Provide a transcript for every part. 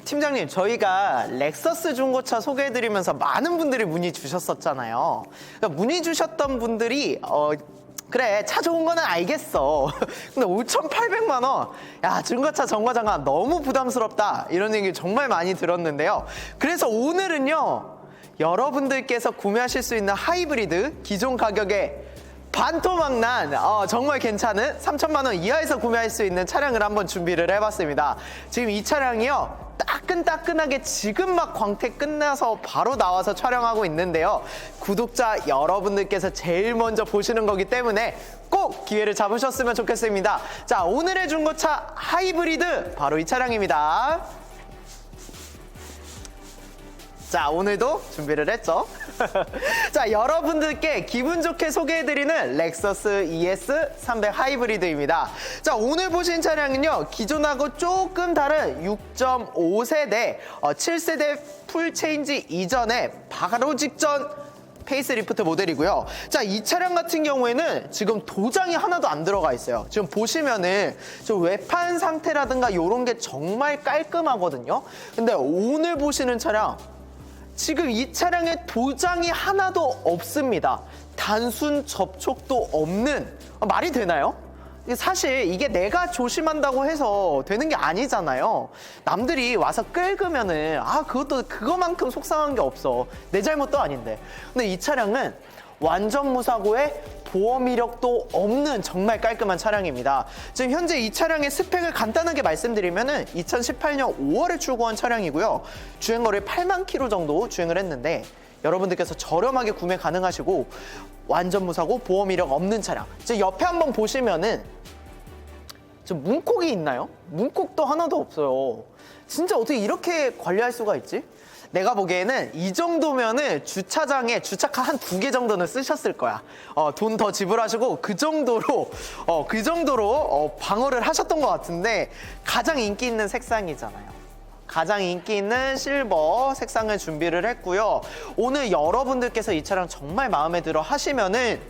팀장님, 저희가 렉서스 중고차 소개해드리면서 많은 분들이 문의 주셨었잖아요. 그러니까 문의 주셨던 분들이 어, 그래 차 좋은 거는 알겠어. 근데 5,800만 원, 야 중고차 정거장관 너무 부담스럽다 이런 얘기 정말 많이 들었는데요. 그래서 오늘은요 여러분들께서 구매하실 수 있는 하이브리드 기존 가격에 반토막난 어, 정말 괜찮은 3천만 원 이하에서 구매할 수 있는 차량을 한번 준비를 해봤습니다. 지금 이 차량이요 따끈따끈하게 지금 막 광택 끝나서 바로 나와서 촬영하고 있는데요. 구독자 여러분들께서 제일 먼저 보시는 거기 때문에 꼭 기회를 잡으셨으면 좋겠습니다. 자 오늘의 중고차 하이브리드 바로 이 차량입니다. 자, 오늘도 준비를 했죠. 자, 여러분들께 기분 좋게 소개해드리는 렉서스 ES 300 하이브리드입니다. 자, 오늘 보신 차량은요, 기존하고 조금 다른 6.5세대, 어, 7세대 풀 체인지 이전에 바로 직전 페이스리프트 모델이고요. 자, 이 차량 같은 경우에는 지금 도장이 하나도 안 들어가 있어요. 지금 보시면은 저 외판 상태라든가 이런 게 정말 깔끔하거든요. 근데 오늘 보시는 차량 지금 이 차량에 도장이 하나도 없습니다. 단순 접촉도 없는 아, 말이 되나요? 사실 이게 내가 조심한다고 해서 되는 게 아니잖아요. 남들이 와서 끌그면은 아 그것도 그거만큼 속상한 게 없어. 내 잘못도 아닌데. 근데 이 차량은 완전 무사고에 보험 이력도 없는 정말 깔끔한 차량입니다. 지금 현재 이 차량의 스펙을 간단하게 말씀드리면은 2018년 5월에 출고한 차량이고요. 주행거리 8만 킬로 정도 주행을 했는데 여러분들께서 저렴하게 구매 가능하시고 완전 무사고 보험 이력 없는 차량. 지금 옆에 한번 보시면은 저 문콕이 있나요? 문콕도 하나도 없어요. 진짜 어떻게 이렇게 관리할 수가 있지? 내가 보기에는 이 정도면은 주차장에 주차카 한 두 개 정도는 쓰셨을 거야. 어, 돈 더 지불하시고 그 정도로 어, 그 정도로 어, 방어를 하셨던 것 같은데 가장 인기 있는 색상이잖아요. 가장 인기 있는 실버 색상을 준비를 했고요. 오늘 여러분들께서 이 차량 정말 마음에 들어 하시면은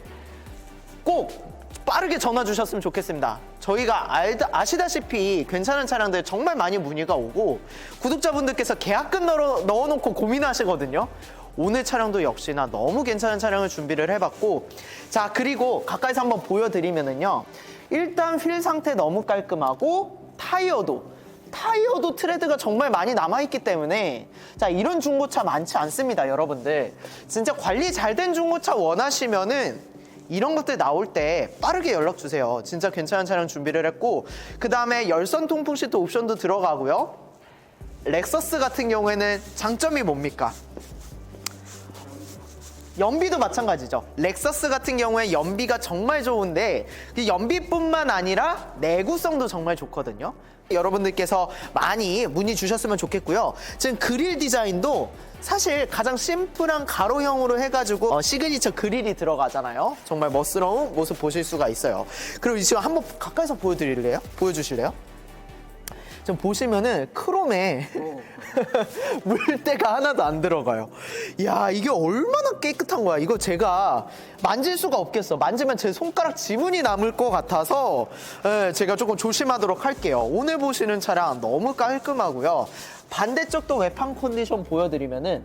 꼭 빠르게 전화 주셨으면 좋겠습니다. 저희가 알다, 아시다시피 괜찮은 차량들 정말 많이 문의가 오고 구독자분들께서 계약금 넣어, 넣어놓고 고민하시거든요. 오늘 차량도 역시나 너무 괜찮은 차량을 준비를 해봤고 자 그리고 가까이서 한번 보여드리면은요 일단 휠 상태 너무 깔끔하고 타이어도 타이어도 트레드가 정말 많이 남아있기 때문에 자 이런 중고차 많지 않습니다 여러분들 진짜 관리 잘 된 중고차 원하시면은 이런 것들 나올 때 빠르게 연락 주세요. 진짜 괜찮은 차량 준비를 했고 그 다음에 열선 통풍 시트 옵션도 들어가고요. 렉서스 같은 경우에는 장점이 뭡니까? 연비도 마찬가지죠. 렉서스 같은 경우에 연비가 정말 좋은데 그 연비뿐만 아니라 내구성도 정말 좋거든요. 여러분들께서 많이 문의 주셨으면 좋겠고요. 지금 그릴 디자인도 사실 가장 심플한 가로형으로 해가지고 어, 시그니처 그릴이 들어가잖아요. 정말 멋스러운 모습 보실 수가 있어요. 그리고 지금 한번 가까이서 보여드릴래요? 보여주실래요? 지금 보시면은 크롬에 물때가 하나도 안 들어가요. 야 이게 얼마나 깨끗한 거야. 이거 제가 만질 수가 없겠어. 만지면 제 손가락 지문이 남을 것 같아서 예, 제가 조금 조심하도록 할게요. 오늘 보시는 차량 너무 깔끔하고요. 반대쪽도 외판 컨디션 보여드리면은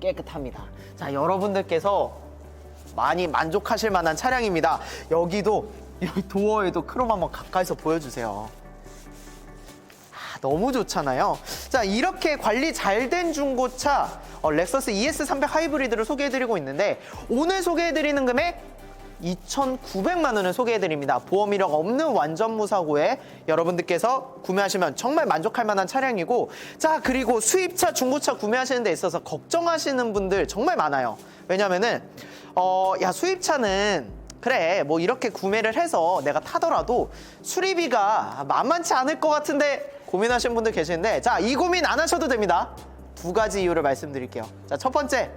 깨끗합니다. 자 여러분들께서 많이 만족하실 만한 차량입니다. 여기도 여기 도어에도 크롬 한번 가까이서 보여주세요. 아, 너무 좋잖아요. 자, 이렇게 관리 잘 된 중고차 어, 렉서스 ES300 하이브리드를 소개해드리고 있는데 오늘 소개해드리는 금액 2,900만 원을 소개해드립니다. 보험 이력 없는 완전 무사고에 여러분들께서 구매하시면 정말 만족할 만한 차량이고 자 그리고 수입차 중고차 구매하시는 데 있어서 걱정하시는 분들 정말 많아요. 왜냐면은 어 야 수입차는 그래 뭐 이렇게 구매를 해서 내가 타더라도 수리비가 만만치 않을 것 같은데 고민하시는 분들 계시는데 자 이 고민 안 하셔도 됩니다. 두 가지 이유를 말씀드릴게요. 자 첫 번째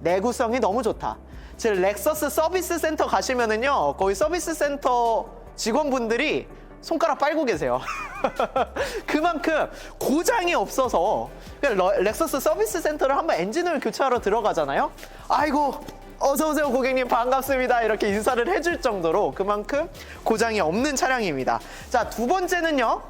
내구성이 너무 좋다. 즉 렉서스 서비스 센터 가시면은요 거기 서비스 센터 직원분들이 손가락 빨고 계세요. 그만큼 고장이 없어서 렉서스 서비스 센터를 한번 엔진을 교체하러 들어가잖아요? 아이고 어서 오세요 고객님. 반갑습니다. 이렇게 인사를 해줄 정도로 그만큼 고장이 없는 차량입니다. 자 두 번째는요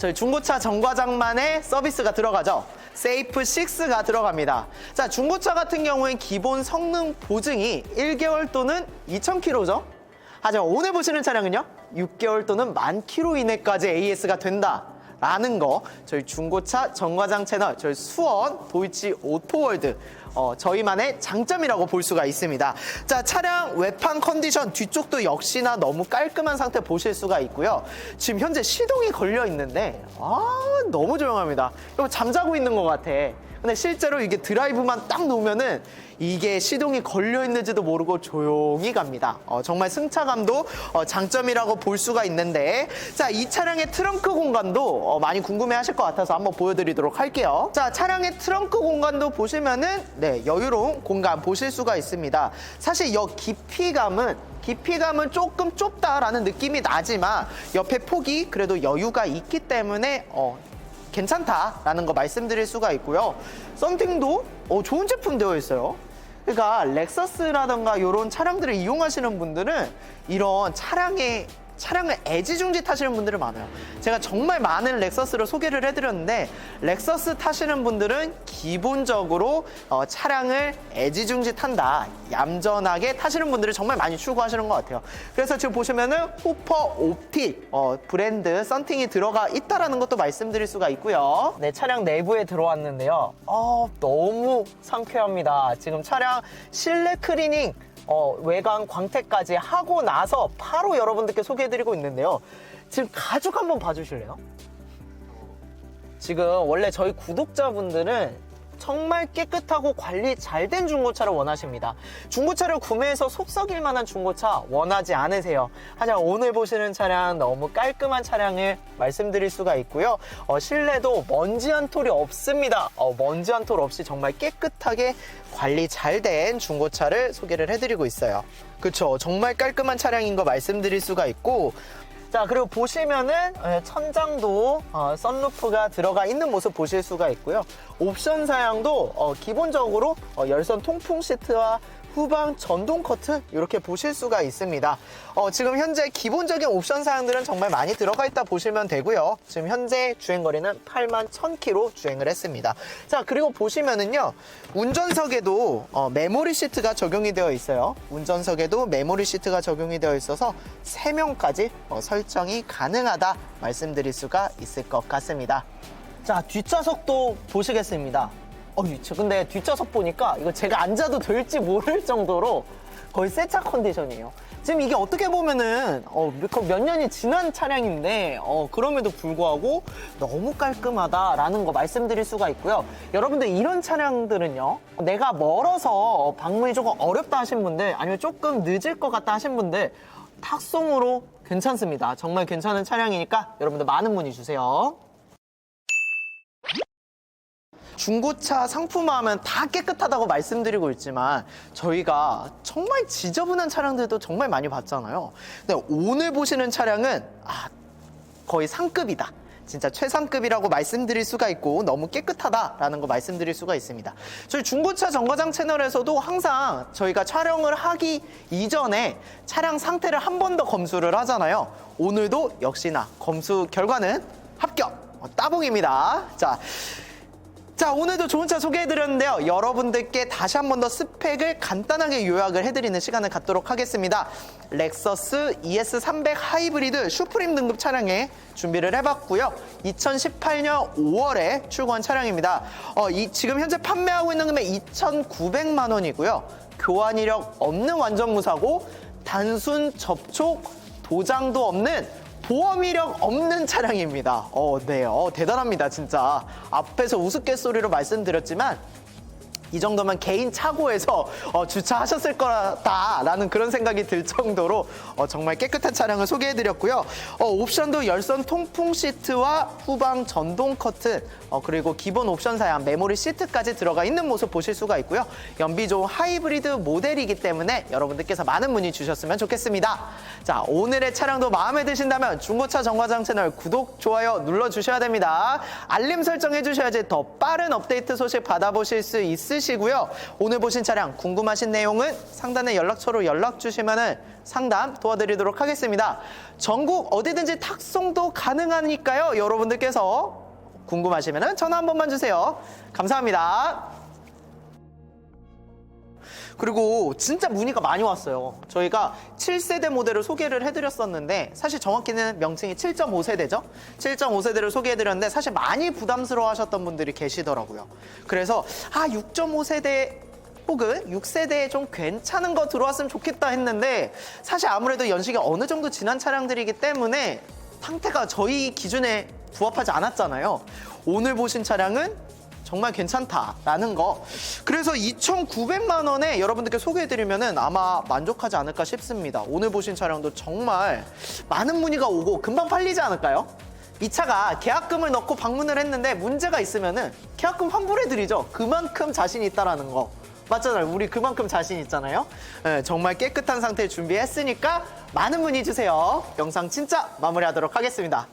저희 중고차 정과장만의 서비스가 들어가죠. 세이프 6가 들어갑니다. 자, 중고차 같은 경우엔 기본 성능 보증이 1개월 또는 2,000km죠. 하지만 오늘 보시는 차량은요, 6개월 또는 만 킬로 이내까지 AS가 된다. 라는 거 저희 중고차 정과장 채널 저희 수원 도이치 오토월드 어, 저희만의 장점이라고 볼 수가 있습니다. 자 차량 외판 컨디션 뒤쪽도 역시나 너무 깔끔한 상태 보실 수가 있고요. 지금 현재 시동이 걸려 있는데 아 너무 조용합니다. 이거 잠자고 있는 것 같아. 근데 실제로 이게 드라이브만 딱 놓으면은 이게 시동이 걸려 있는지도 모르고 조용히 갑니다. 어, 정말 승차감도 어, 장점이라고 볼 수가 있는데 자 이 차량의 트렁크 공간도 어, 많이 궁금해하실 것 같아서 한번 보여드리도록 할게요. 자 차량의 트렁크 공간도 보시면은 네 여유로운 공간 보실 수가 있습니다. 사실 여 깊이감은 깊이감은 조금 좁다라는 느낌이 나지만 옆에 폭이 그래도 여유가 있기 때문에 어, 괜찮다라는 거 말씀드릴 수가 있고요. 썬팅도 어, 좋은 제품 되어 있어요. 그러니까 렉서스라던가 이런 차량들을 이용하시는 분들은 이런 차량의 차량을 애지중지 타시는 분들이 많아요. 제가 정말 많은 렉서스를 소개를 해드렸는데 렉서스 타시는 분들은 기본적으로 어, 차량을 애지중지 탄다, 얌전하게 타시는 분들이 정말 많이 추구하시는 것 같아요. 그래서 지금 보시면은 호퍼 옵틱 어, 브랜드 썬팅이 들어가 있다라는 것도 말씀드릴 수가 있고요. 네, 차량 내부에 들어왔는데요. 어, 너무 상쾌합니다. 지금 차량 실내 클리닝 어, 외관 광택까지 하고 나서 바로 여러분들께 소개해드리고 있는데요. 지금 가죽 한번 봐주실래요? 지금 원래 저희 구독자분들은 정말 깨끗하고 관리 잘 된 중고차를 원하십니다. 중고차를 구매해서 속 썩일 만한 중고차 원하지 않으세요. 하지만 오늘 보시는 차량 너무 깔끔한 차량을 말씀드릴 수가 있고요. 어, 실내도 먼지 한 톨이 없습니다. 어, 먼지 한 톨 없이 정말 깨끗하게 관리 잘 된 중고차를 소개를 해드리고 있어요. 그쵸. 정말 깔끔한 차량인 거 말씀드릴 수가 있고, 자 그리고 보시면은 예, 천장도 어, 썬루프가 들어가 있는 모습 보실 수가 있고요. 옵션 사양도 어, 기본적으로 어, 열선 통풍 시트와 후방 전동 커튼 이렇게 보실 수가 있습니다. 어, 지금 현재 기본적인 옵션 사양들은 정말 많이 들어가 있다 보시면 되고요. 지금 현재 주행 거리는 8만 1000km 주행을 했습니다. 자 그리고 보시면은요. 운전석에도 어, 메모리 시트가 적용이 되어 있어요. 운전석에도 메모리 시트가 적용이 되어 있어서 3명까지 어, 설정이 가능하다 말씀드릴 수가 있을 것 같습니다. 자 뒷좌석도 보시겠습니다 어, 저 근데 뒷좌석 보니까 이거 제가 앉아도 될지 모를 정도로 거의 새 차 컨디션이에요. 지금 이게 어떻게 보면은 어, 몇- 몇 년이 지난 차량인데 어, 그럼에도 불구하고 너무 깔끔하다라는 거 말씀드릴 수가 있고요. 여러분들 이런 차량들은요. 내가 멀어서 방문이 조금 어렵다 하신 분들 아니면 조금 늦을 것 같다 하신 분들 탁송으로 괜찮습니다. 정말 괜찮은 차량이니까 여러분들 많은 문의 주세요. 중고차 상품화하면 다 깨끗하다고 말씀드리고 있지만 저희가 정말 지저분한 차량들도 정말 많이 봤잖아요. 근데 오늘 보시는 차량은 아, 거의 상급이다. 진짜 최상급이라고 말씀드릴 수가 있고 너무 깨끗하다라는 거 말씀드릴 수가 있습니다. 저희 중고차 정거장 채널에서도 항상 저희가 촬영을 하기 이전에 차량 상태를 한 번 더 검수를 하잖아요. 오늘도 역시나 검수 결과는 합격! 어, 따봉입니다. 자, 자, 오늘도 좋은 차 소개해드렸는데요. 여러분들께 다시 한 번 더 스펙을 간단하게 요약을 해드리는 시간을 갖도록 하겠습니다. 렉서스 ES300 하이브리드 슈프림 등급 차량에 준비를 해봤고요. 2018년 5월에 출고한 차량입니다. 어, 이, 지금 현재 판매하고 있는 금액 2,900만 원이고요. 교환 이력 없는 완전 무사고 단순 접촉 도장도 없는 보험 이력 없는 차량입니다. 어, 네. 어, 대단합니다, 진짜. 앞에서 우스갯소리로 말씀드렸지만 이 정도면 개인 차고에서 어, 주차하셨을 거다라는 그런 생각이 들 정도로 어, 정말 깨끗한 차량을 소개해드렸고요. 어, 옵션도 열선 통풍 시트와 후방 전동 커튼 어, 그리고 기본 옵션 사양 메모리 시트까지 들어가 있는 모습 보실 수가 있고요. 연비 좋은 하이브리드 모델이기 때문에 여러분들께서 많은 문의 주셨으면 좋겠습니다. 자 오늘의 차량도 마음에 드신다면 중고차 정과장 채널 구독 좋아요 눌러주셔야 됩니다. 알림 설정해 주셔야지 더 빠른 업데이트 소식 받아보실 수 있으. 힘드시고요. 오늘 보신 차량 궁금하신 내용은 상단의 연락처로 연락 주시면 상담 도와드리도록 하겠습니다. 전국 어디든지 탁송도 가능하니까요. 여러분들께서 궁금하시면 전화 한 번만 주세요. 감사합니다. 그리고 진짜 문의가 많이 왔어요. 저희가 7세대 모델을 소개를 해드렸었는데 사실 정확히는 명칭이 7.5세대죠. 7.5세대를 소개해드렸는데 사실 많이 부담스러워하셨던 분들이 계시더라고요. 그래서 아 6.5세대 혹은 6세대에 좀 괜찮은 거 들어왔으면 좋겠다 했는데 사실 아무래도 연식이 어느 정도 지난 차량들이기 때문에 상태가 저희 기준에 부합하지 않았잖아요. 오늘 보신 차량은 정말 괜찮다라는 거. 그래서 2,900만 원에 여러분들께 소개해드리면은 아마 만족하지 않을까 싶습니다. 오늘 보신 차량도 정말 많은 문의가 오고 금방 팔리지 않을까요? 이 차가 계약금을 넣고 방문을 했는데 문제가 있으면은 계약금 환불해드리죠. 그만큼 자신 있다라는 거. 맞잖아요. 우리 그만큼 자신 있잖아요. 네, 정말 깨끗한 상태 준비했으니까 많은 문의 주세요. 영상 진짜 마무리하도록 하겠습니다.